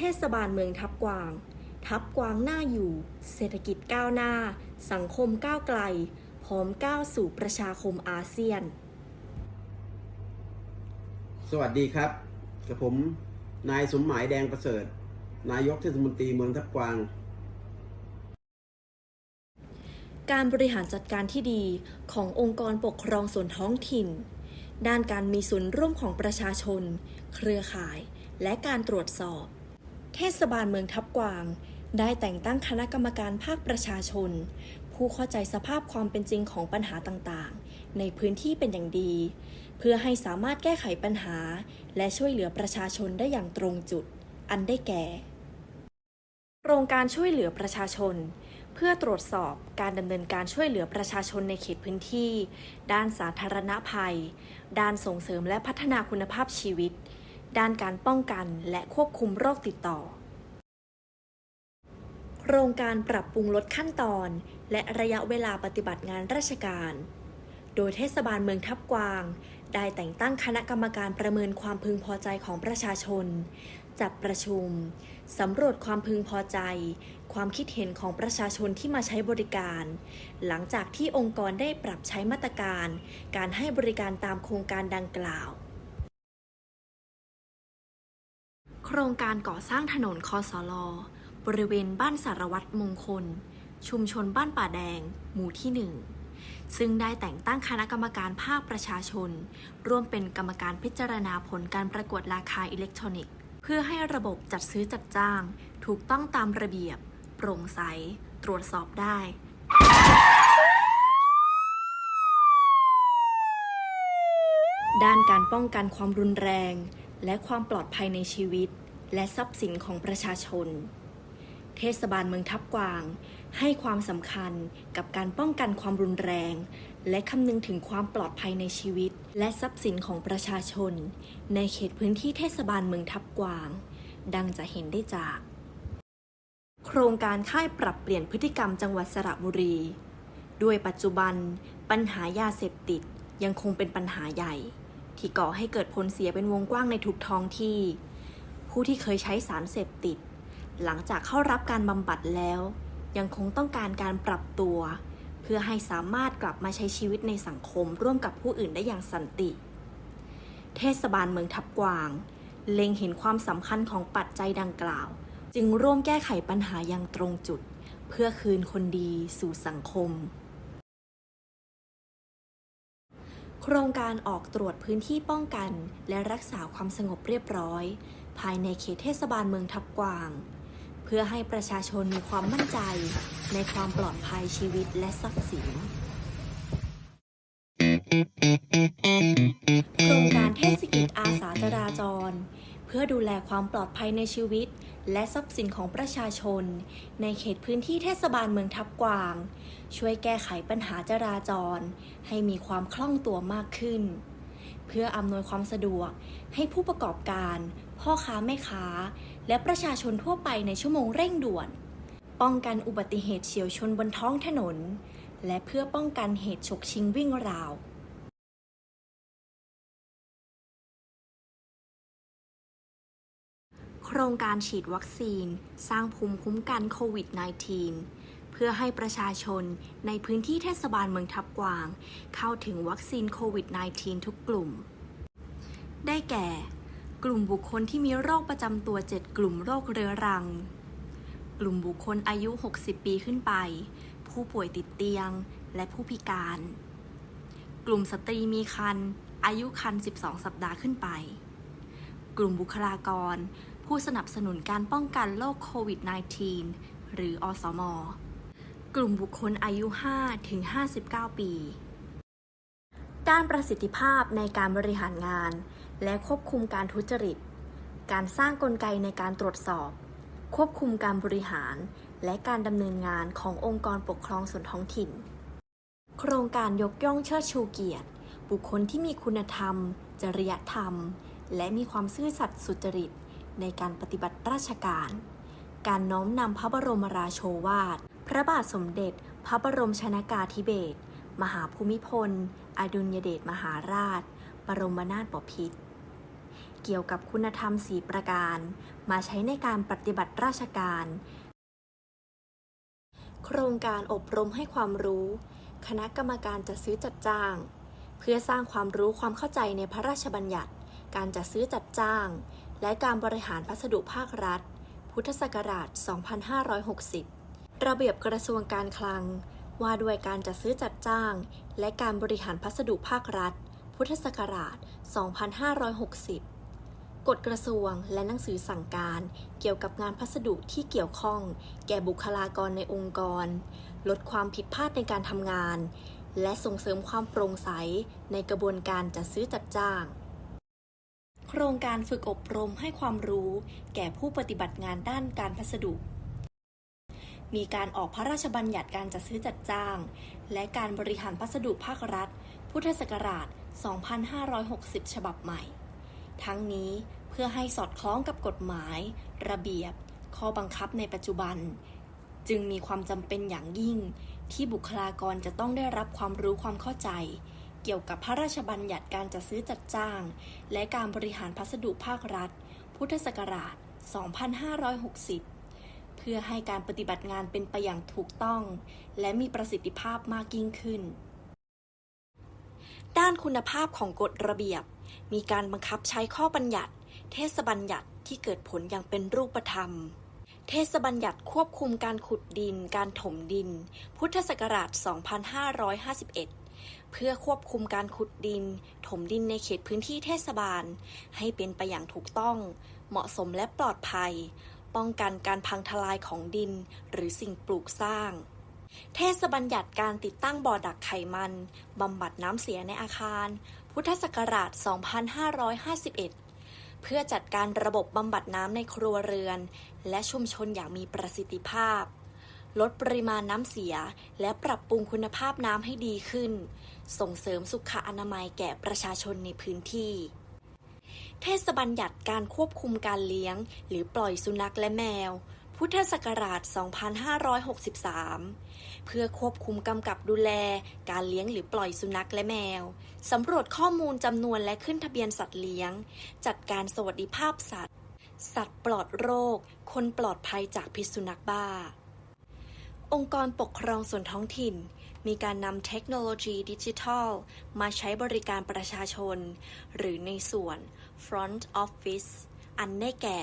ทศบาลเมืองทับกวาง ทับกวางหน้าอยู่ เศรษฐกิจก้าวหน้า สังคมก้าวไกล พร้อมก้าวสู่ประชาคมอาเซียน สวัสดีครับกับผมนายสมหมายแดงประเสริฐ นายกเทศมนตรีเมืองทับกวาง การบริหารจัดการที่ดีขององค์กรปกครองส่วนท้องถิ่น ด้านการมีส่วนร่วมของประชาชน เครือข่าย และการตรวจสอบ เทศบาลเมืองทับกวาง ได้แต่งตั้งคณะกรรมการภาคประชาชน ผู้เข้าใจสภาพความเป็นจริงของปัญหาต่างๆ ในพื้นที่เป็นอย่างดี เพื่อให้สามารถแก้ไขปัญหา และช่วยเหลือประชาชนได้อย่างตรงจุด อันได้แก่โครงการช่วยเหลือประชาชน เพื่อตรวจสอบการดำเนินการช่วยเหลือประชาชนในเขตพื้นที่ ด้านสาธารณภัย ด้านส่งเสริมและพัฒนาคุณภาพชีวิต ด้านการป้องกันและควบคุมโรคติดต่อ โครงการปรับปรุงลดขั้นตอน และระยะเวลาปฏิบัติงานราชการ โดยเทศบาลเมืองทับกวาง ได้แต่งตั้งคณะกรรมการประเมินความพึงพอใจของประชาชน จัดประชุม สำรวจความพึงพอใจ ความคิดเห็นของประชาชนที่มาใช้บริการ หลังจากที่องค์กรได้ปรับใช้มาตรการ การให้บริการตามโครงการดังกล่าว ครงการก่อสร้างถนนคอสลบริเวณบ้านสารวัตรมงคล ชุมชนบ้านป่าแดง หมู่ที่หนึ่งซึ่งได้แต่งตั้งคณะกรรมการภาคประชาชน ร่วมเป็นกรรมการพิจารณาผลการประกวดราคาอิเล็กทรอนิกส์ เพื่อให้ระบบจัดซื้อจัดจ้าง ถูกต้องตามระเบียบ โปร่งใส ตรวจสอบได้ด้านการป้องกันความรุนแรง และความปลอดภัยในชีวิต และทรัพย์สินของประชาชน เทศบาลเมืองทับกวาง ให้ความสำคัญกับการป้องกันความรุนแรง และคำนึงถึงความปลอดภัยในชีวิต และทรัพย์สินของประชาชน ในเขตพื้นที่เทศบาลเมืองทับกวาง ดังจะเห็นได้จาก โครงการค่ายปรับเปลี่ยนพฤติกรรมจังหวัดสระบุรีด้วยปัจจุบันปัญหายาเสพติดยังคงเป็นปัญหาใหญ่ ที่ก่อให้เกิดผลเสียเป็นวงกว้างในทุกท้องที่ ผู้ที่เคยใช้สารเสพติด หลังจากเข้ารับการบำบัดแล้ว ยังคงต้องการการปรับตัว เพื่อให้สามารถกลับมาใช้ชีวิตในสังคมร่วมกับผู้อื่นได้อย่างสันติ เทศบาลเมืองทับกวาง เล็งเห็นความสำคัญของปัจจัยดังกล่าว จึงร่วมแก้ไขปัญหาอย่างตรงจุด เพื่อคืนคนดีสู่สังคม โครงการออกตรวจพื้นที่ป้องกัน และรักษาความสงบเรียบร้อย ภายในเขตเทศบาลเมืองทับกวาง เพื่อให้ประชาชนมีความมั่นใจ ในความปลอดภัยชีวิตและทรัพย์สิน โครงการเทศกิจอาสาจราจร เพื่อดูแลความปลอดภัยในชีวิต และทรัพย์สินของประชาชน ในเขตพื้นที่เทศบาลเมืองทับกวาง ช่วยแก้ไขปัญหาจราจร ให้มีความคล่องตัวมากขึ้น เพื่ออำนวยความสะดวกให้ผู้ประกอบการ พ่อค้าแม่ค้า และประชาชนทั่วไปในชั่วโมงเร่งด่วน ป้องกันอุบัติเหตุเฉียวชนบนท้องถนน และเพื่อป้องกันเหตุฉกชิงวิ่งราว ครงการฉีดวัคซีน สร้างภูมิคุ้มกันโควิด -19 เพื่อให้ประชาชนในพื้นที่เทศบาลเมืองทับกวาง เข้าถึงวัคซีนโควิด -19 ทุกกลุ่ม ได้แก่ กลุ่มบุคคลที่มีโรคประจำตัว 7 กลุ่มโรคเรื้อรัง กลุ่มบุคคลอายุ 60 ปีขึ้นไป ผู้ป่วยติดเตียงและผู้พิการ กลุ่มสตรีมีครรภ์อายุครรภ์12 สัปดาห์ขึ้นไป กลุ่มบุคลากร ผู้สนับสนุนการป้องกันโรคโควิด -19 หรืออสม กลุ่มบุคคลอายุ5ถึง59 ปี ด้านประสิทธิภาพในการบริหารงาน และควบคุมการทุจริต การสร้างกลไกในการตรวจสอบ ควบคุมการบริหาร และการดำเนินงานขององค์กรปกครองส่วนท้องถิ่น โครงการยกย่องเชิดชูเกียรติ บุคคลที่มีคุณธรรม จริยธรรม และมีความซื่อสัตย์สุจริต ในการปฏิบัติราชการ การน้อมนำพระบรมราโชวาท พระบาทสมเด็จ พระบรมชนากาธิเบศร มหาภูมิพล อดุลยเดชมหาราช บรมนาถบพิตร เกี่ยวกับคุณธรรมสีประการ มาใช้ในการปฏิบัติราชการ โครงการอบรมให้ความรู้ คณะกรรมการจัดซื้อจัดจ้าง เพื่อสร้างความรู้ความเข้าใจในพระราชบัญญัติการจัดซื้อจัดจ้าง และการบริหารพัสดุภาครัฐ พุทธศักราช 2560 ระเบียบกระทรวงการคลัง ว่าด้วยการจัดซื้อจัดจ้าง และการบริหารพัสดุภาครัฐ พุทธศักราช 2560 กฎกระทรวงและหนังสือสั่งการเกี่ยวกับงานพัสดุที่เกี่ยวข้อง แก่บุคลากรในองค์กร ลดความผิดพลาดในการทำงาน และส่งเสริมความโปร่งใสในกระบวนการจัดซื้อจัดจ้าง รงการฝึกอบรมให้ความรู้ แก่ผู้ปฏิบัติงานด้านการพัสดุ มีการออกพระราชบัญญัติการจัดซื้อจัดจ้าง และการบริหารพัสดุภาครัฐ พุทธศักราช 2560 ฉบับใหม่ ทั้งนี้เพื่อให้สอดคล้องกับกฎหมาย ระเบียบ ข้อบังคับในปัจจุบัน จึงมีความจำเป็นอย่างยิ่ง ที่บุคลากรจะต้องได้รับความรู้ความเข้าใจ เกี่ยวกับพระราชบัญญัติการจัดซื้อจัดจ้าง และการบริหารพัสดุภาครัฐ พุทธศักราช 2560 เพื่อให้การปฏิบัติงานเป็นไปอย่างถูกต้อง และมีประสิทธิภาพมากยิ่งขึ้น ด้านคุณภาพของกฎระเบียบ มีการบังคับใช้ข้อบัญญัติ เทศบัญญัติที่เกิดผลอย่างเป็นรูปธรรมเทศบัญญัติควบคุมการขุดดิน การถมดิน พุทธศักราช 2551 เพื่อควบคุมการขุดดิน ถมดินในเขตพื้นที่เทศบาล ให้เป็นไปอย่างถูกต้อง เหมาะสมและปลอดภัย ป้องกันการพังทลายของดินหรือสิ่งปลูกสร้าง เทศบัญญัติการติดตั้งบ่อดักไขมันบำบัดน้ำเสียในอาคาร พุทธศักราช 2551เพื่อจัดการระบบบำบัดน้ำในครัวเรือน และชุมชนอย่างมีประสิทธิภาพ ลดปริมาณน้ำเสีย และปรับปรุงคุณภาพน้ำให้ดีขึ้น ส่งเสริมสุขอนามัยแก่ประชาชนในพื้นที่ เทศบัญญัติการควบคุมการเลี้ยง หรือปล่อยสุนัขและแมว พุทธศักราช 2563 เพื่อควบคุมกำกับดูแล การเลี้ยงหรือปล่อยสุนัขและแมว สำรวจข้อมูลจำนวนและขึ้นทะเบียนสัตว์เลี้ยง จัดการสวัสดิภาพสัตว์ สัตว์ปลอดโรค คนปลอดภัยจากพิษสุนัขบ้าองค์กรปกครองส่วนท้องถิ่น มีการนำเทคโนโลยีดิจิทัล มาใช้บริการประชาชน หรือในส่วน Front Office อันได้แก่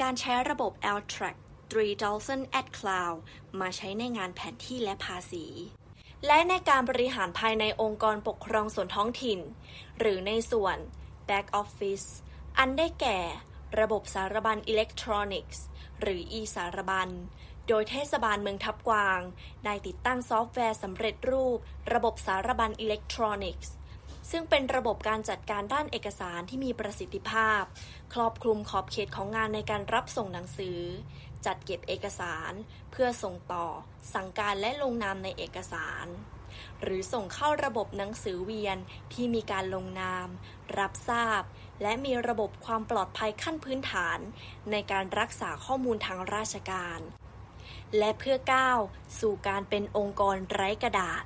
การใช้ระบบ l t r a c 3000 at Cloud มาใช้ในงานแผนที่และภาษี และในการบริหารภายในองค์กรปกครองส่วนท้องถิ่น หรือในส่วน Back Office อันได้แก่ ระบบสารบัญอิเล็กทรอนิกส์ หรือ e สารบัญ โดยเทศบาลเมืองทับกวางได้ติดตั้งซอฟต์แวร์สำเร็จรูป ระบบสารบัญอิเล็กทรอนิกส์ ซึ่งเป็นระบบการจัดการด้านเอกสารที่มีประสิทธิภาพ ครอบคลุมขอบเขตของงานในการรับส่งหนังสือ จัดเก็บเอกสาร เพื่อส่งต่อ สั่งการและลงนามในเอกสาร หรือส่งเข้าระบบหนังสือเวียนที่มีการลงนาม รับทราบ และมีระบบความปลอดภัยขั้นพื้นฐาน ในการรักษาข้อมูลทางราชการ และเพื่อก้าวสู่การเป็นองค์กรไร้กระดาษ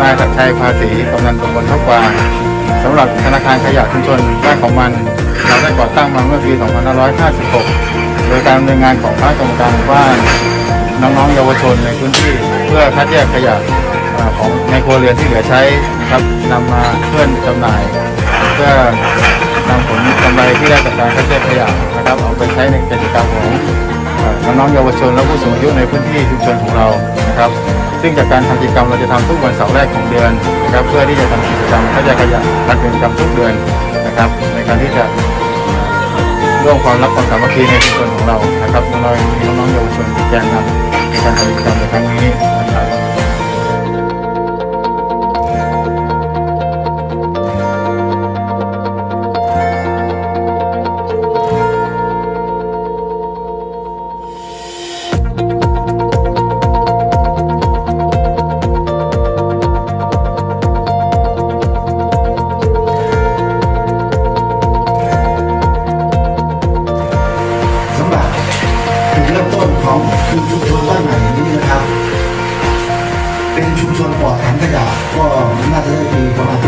นายศักชัยภาษีกำนันตำบลทับกวางสำหรับธนาคารขยะชุมชนบ้านของมัน เราได้ก่อตั้งมาเมื่อปี 2556 โดยการดำเนินงานของคณะกรรมการหมู่บ้านน้องๆเยาวชนในพื้นที่เพื่อคัดแยกขยะของในครัวเรือนที่เหลือใช้นะครับนำมาเพื่อนจำหน่าย เพื่อนำผลกำไรที่ได้จากการคัดแยกขยะนะครับเอาไปใช้ในกิจกรรมของ น้องๆเยาวชนและผู้สูงอายุในพื้นที่ชุมชนของเรานะครับ ซึ่งจากการทำกิจกรรมเราจะทำทุกวันเสาร์แรกของเดือนนะครับ เพื่อที่จะทำกิจกรรมก็จะขยกขยะรักกิจกรรมทุกเดือนนะครับ ในการที่จะร่วมความรักความสามัคคีในชุมชนของเรานะครับน้องๆมีน้องๆเยาวชนเป็นแกนนำในการทำกิจกรรมในครั้งนี้นะครับ ก็น่าจะได้